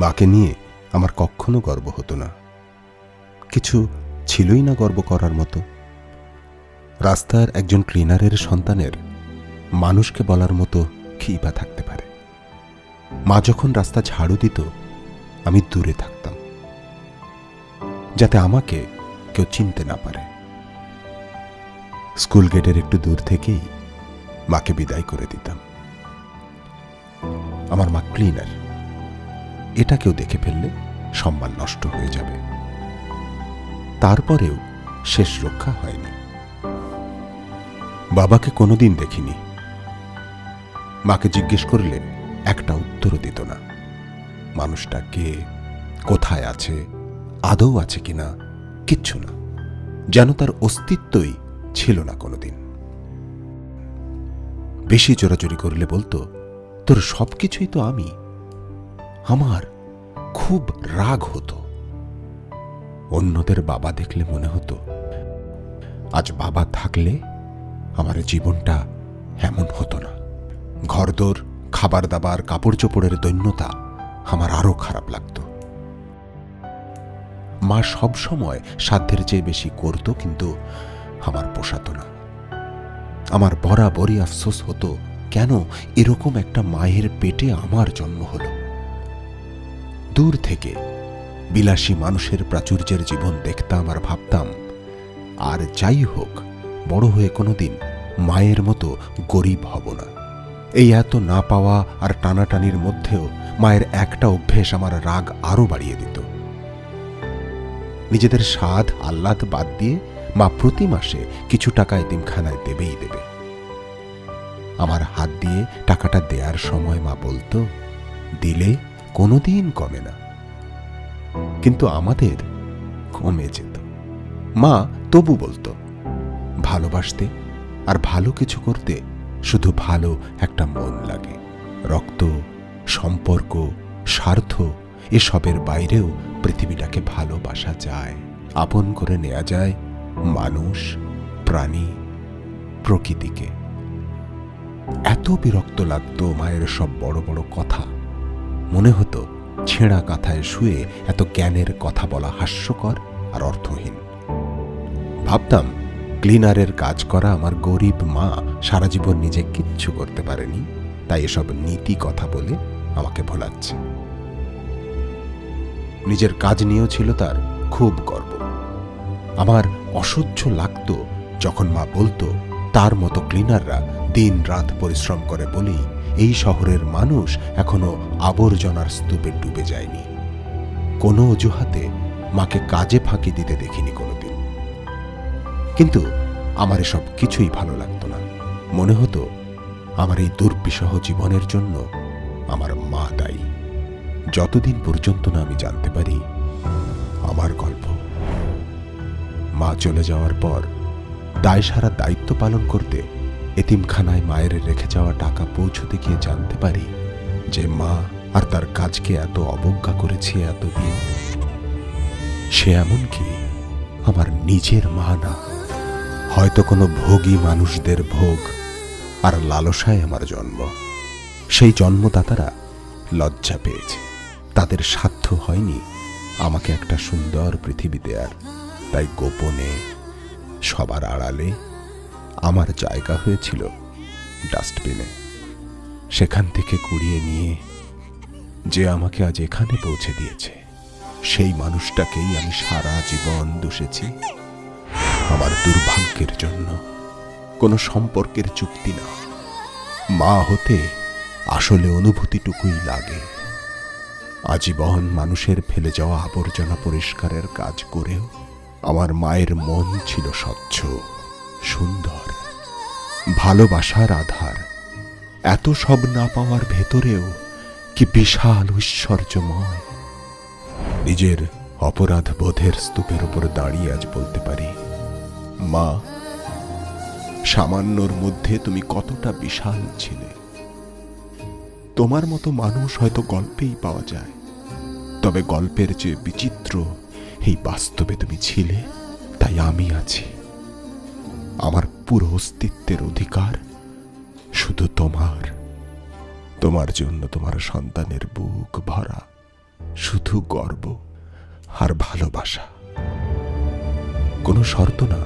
মাকে নিয়ে আমার কখনো গর্ব হতো না। কিছু ছিলই না গর্ব করার মতো। রাস্তার একজন ক্লিনারের সন্তানের মানুষকে বলার মতো কী বা থাকতে পারে। মা যখন রাস্তা ঝাড়ু দিত, আমি দূরে থাকতাম। যাতে আমাকে কেউ চিনতে না পারে। স্কুল গেটের একটু দূর থেকেই মাকে বিদায় করে দিতাম। আমার মা ক্লিনার। এটা কেউ দেখে ফেললে সম্মান নষ্ট হয়ে যাবে। তারপরেও শেষ রক্ষা হয়নি। বাবাকে কোনোদিন দেখিনি। মাকে জিজ্ঞেস করলে একটা উত্তরও দিত না। মানুষটা কে, কোথায় আছে, আদৌ আছে কিনা, কিচ্ছু না। যেন তার অস্তিত্বই ছিল না কোনোদিন। বেশি জোরাজোরি করলে বলতো, তোর সব কিছুই তো আমি। আমার খুব রাগ হতো। অন্যদের বাবা দেখলে মনে হতো, আজ বাবা থাকলে আমার জীবনটা এমন হতো না। ঘরদোর খাবার দাবার কাপড় চোপড়ের দৈন্যতা আমার আরও খারাপ লাগতো। মা সব সময় সাধ্যের চেয়ে বেশি করত, কিন্তু আমার পোষাতো না। আমার বরাবরই আফসোস হতো, কেন এরকম একটা মায়ের পেটে আমার জন্ম হলো? দূর থেকে বিলাসী মানুষের প্রাচুর্যের জীবন দেখতাম আর ভাবতাম, আর যাই হোক, বড় হয়ে কোনোদিন মায়ের মতো গরিব হব না। এই এত না পাওয়া আর টানাটানির মধ্যেও মায়ের একটা অভ্যেস আমার রাগ আরও বাড়িয়ে দিত। নিজেদের স্বাদ, আহ্লাদ বাদ দিয়ে মা প্রতি মাসে কিছু টাকা এতিমখানায় দেবেই দেবে। আমার হাত দিয়ে টাকাটা দেওয়ার সময় মা বলতো, দিলে কোনোদিন কমে না। কিন্তু আমাদের কমে যেত। মা তবু বলতো, ভালোবাসতে আর ভালো কিছু করতে শুধু ভালো একটা মন লাগে। রক্ত, সম্পর্ক, স্বার্থ এসবের বাইরেও পৃথিবীটাকে ভালোবাসা যায়। আপন করে নেওয়া যায় মানুষ, প্রাণী, প্রকৃতিকে। এত বিরক্ত লাগতো মায়ের সব বড় বড় কথা। মনে হতো ছেঁড়া কাথায় শুয়ে এত জ্ঞানের কথা বলা হাস্যকর আর অর্থহীন। ভাবতাম, ক্লিনারের কাজ করা আমার গরিব মা সারা জীবন নিজে কিচ্ছু করতে পারেনি, তাই এসব নীতি কথা বলে আমাকে ভোলাচ্ছে। নিজের কাজ নিয়েও ছিল তার খুব গর্ব। আমার অসহ্য লাগতো যখন মা বলতো, তার মতো ক্লিনাররা দিন রাত পরিশ্রম করে বলেই শহরের মানুষ এখনও আবর্জনার স্তূপে ডুবে যায়নি। কোনো অজুহাতে মাকে কাজে ফাঁকি দিতে দেখিনি কোনোদিন। কিন্তু আমার এসব কিছুই ভালো লাগতো না। মনে হতো, আমার এই দুর্বিষহ জীবনের জন্য আমার মা দায়ী। যতদিন পর্যন্ত না আমি জানতে পারি আমার গল্প। মা চলে যাওয়ার পর দায় সারা দায়িত্ব পালন করতে এতিমখানায় মায়ের রেখে যাওয়া টাকা পৌঁছতে গিয়ে জানতে পারি যে মা আর তার কাজকে এত অবজ্ঞা করেছে এতদিন। সে এমনকি আমার নিজের মা না। হয়তো কোনো ভোগী মানুষদের ভোগ আর লালসায় আমার জন্ম। সেই জন্মদাতারা লজ্জা পেয়েছে। তাদের সাধ্য হয়নি আমাকে একটা সুন্দর পৃথিবী দেয়ার। তাই গোপনে সবার আড়ালে আমার জায়গা হয়েছিল ডাস্টবিনে। সেখান থেকে কুড়িয়ে নিয়ে যে আমাকে আজ এখানে পৌঁছে দিয়েছে, সেই মানুষটাকেই আমি সারা জীবন দোষেছি। আমার দুর্ভাগ্যের জন্য কোনো সম্পর্কের চুক্তি না। মা হতে আসলে অনুভূতিটুকুই লাগে। আজীবন মানুষের ফেলে যাওয়া আবর্জনা পরিষ্কারের কাজ করেও আমার মায়ের মন ছিল স্বচ্ছ। সুন্দর, ভালোবাসার আধার। এত সব না পাওয়ার ভেতরেও কি বিশাল ঐশ্বর্যময়। নিজের অপরাধ বোধের স্তূপের উপর দাঁড়িয়ে আজ বলতে পারি, মা, সামান্যর মধ্যে তুমি কতটা বিশাল ছিলে। তোমার মতো মানুষ হয়তো গল্পেই পাওয়া যায়, তবে গল্পের যে বিচিত্র, এই বাস্তবে তুমি ছিলে, তাই আমি আছি। আমার পুরো অস্তিত্বের অধিকার শুধু তোমার। তোমার জন্য তোমার সন্তানের বুক ভরা শুধু গর্ব আর ভালোবাসা। কোনো শর্ত না।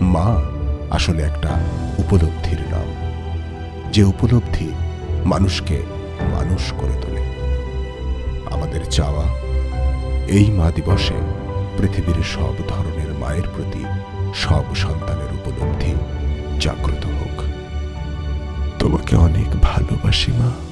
মা আসলে একটা উপলব্ধির নাম। যে উপলব্ধি মানুষকে মানুষ করে তোলে। আমাদের চাওয়া এই মা দিবসে পৃথিবীর সব ধরনের মায়ের প্রতি সব সন্তানের উপলব্ধি জাগ্রত হোক। তোমাকে অনেক ভালোবাসি মা।